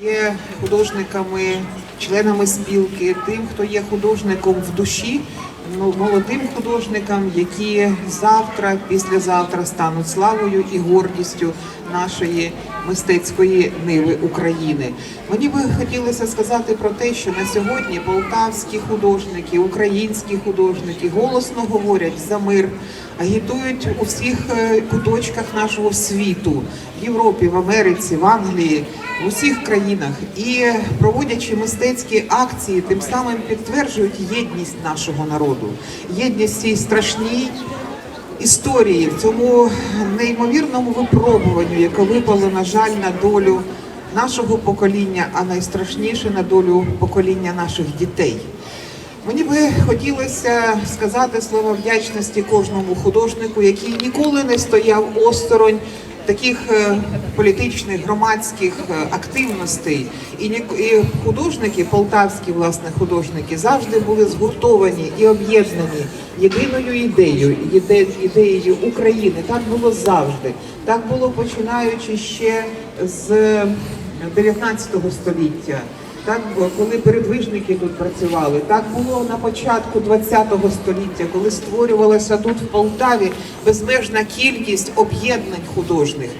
Є художниками, членами спілки, тим, хто є художником в душі, ну, молодим художникам, які завтра, післязавтра стануть славою і гордістю нашої мистецької ниви України. Мені би хотілося сказати про те, що на сьогодні полтавські художники, українські художники голосно говорять за мир, агітують у всіх е, куточках нашого світу, в Європі, в Америці, в Англії, в усіх країнах і проводячи мистецькі акції, тим самим підтверджують єдність нашого народу, єдність цій страшній історії, в цьому неймовірному випробуванню, яке випало, на жаль, на долю нашого покоління, а найстрашніше на долю покоління наших дітей. Мені би хотілося сказати слова вдячності кожному художнику, який ніколи не стояв осторонь таких е, політичних громадських е, активностей. І, художники, полтавські власне художники, завжди були згуртовані і об'єднані єдиною ідеєю, іде- ідеєю України. Так було завжди. Так було починаючи ще з 19 століття. Так коли передвижники тут працювали. Так було на початку ХХ століття, коли створювалася тут в Полтаві безмежна кількість об'єднань художніх.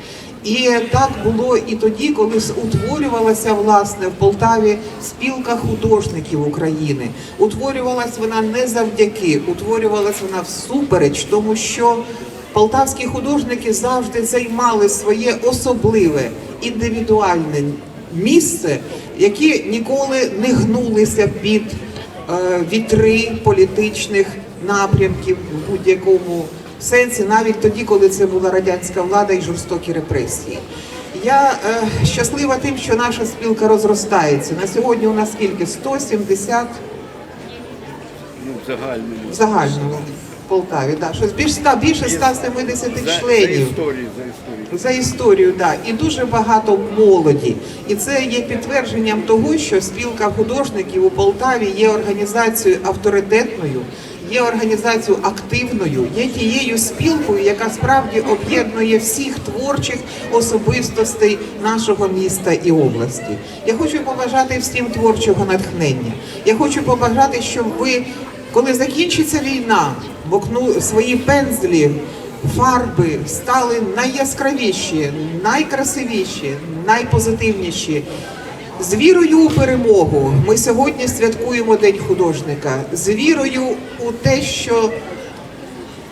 І так було і тоді, коли утворювалася власне в Полтаві спілка художників України. Утворювалась вона не завдяки, утворювалась вона всупереч, тому що полтавські художники завжди займали своє особливе індивідуальне місце, які ніколи не гнулися під е, вітри політичних напрямків в будь-якому сенсі, навіть тоді, коли це була радянська влада і жорстокі репресії. Я е, щаслива тим, що наша спілка розростається. На сьогодні у нас скільки? 170 Ну, в загальному. в загальному Полтаві. Да. Щось більш 100, більше 170 За, за членів. історію, за історію. За історію, да, і дуже багато молоді. І це є підтвердженням того, що спілка художників у Полтаві є організацією авторитетною, є організацією активною, є тією спілкою, яка справді об'єднує всіх творчих особистостей нашого міста і області. Я хочу побажати всім творчого натхнення. Я хочу побажати, щоб ви, коли закінчиться війна, мокну свої пензлі фарби стали найяскравіші, найкрасивіші, найпозитивніші. З вірою у перемогу ми сьогодні святкуємо День художника. З вірою у те, що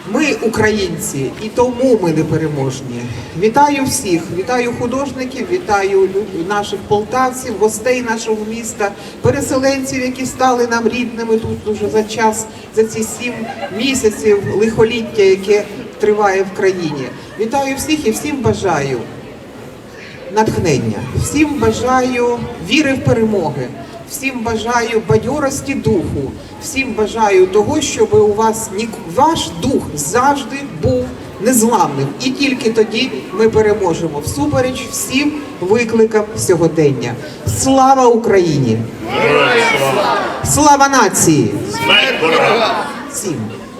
ми українці, і тому ми непереможні. Вітаю всіх, вітаю художників, вітаю наших полтавців, гостей нашого міста, переселенців, які стали нам рідними тут уже за час, за ці сім місяців лихоліття, яке триває в країні. Вітаю всіх і всім бажаю натхнення. Всім бажаю віри в перемоги. Всім бажаю бадьорості духу. Всім бажаю того, щоб у вас нік- ваш дух завжди був незламним. І тільки тоді ми переможемо всупереч всім викликам сьогодення. Слава Україні! Слава нації! Всім!